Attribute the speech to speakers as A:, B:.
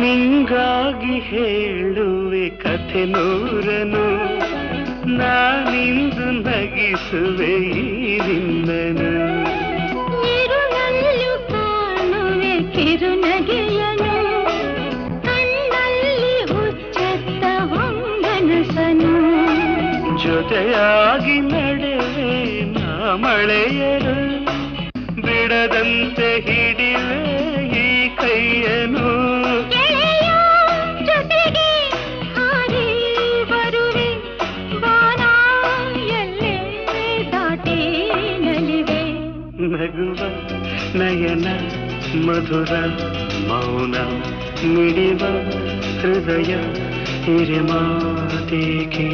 A: ನಿಂಗಾಗಿ ಹೇಳುವೆ ಕಥೆ ನೂರನು. ನಾನಿಂದು ನಗಿಸುವೆ ಈ ನಿನ್ನನು.
B: ಇರುಳಲ್ಲೂ ಕಾಣುವೆ ಕಿರುನಗೆಯನು. ಕಣ್ಣಲ್ಲಿ ಹುಚ್ಚೆತ್ತ ಹೊಂಗನಸನು
A: ಜೊತೆಯಾಗಿ ನಡೆವೆ ನಾ ಮಳೆಯರು. ಬಿಡದಂತೆ ಹಿಡಿವೆ ನಗುವ ನಯನ ಮಧುರ ಮೌನ ಮಿಡಿವ ಹೃದಯ ಹಿರಿಮಾತೇಕೆ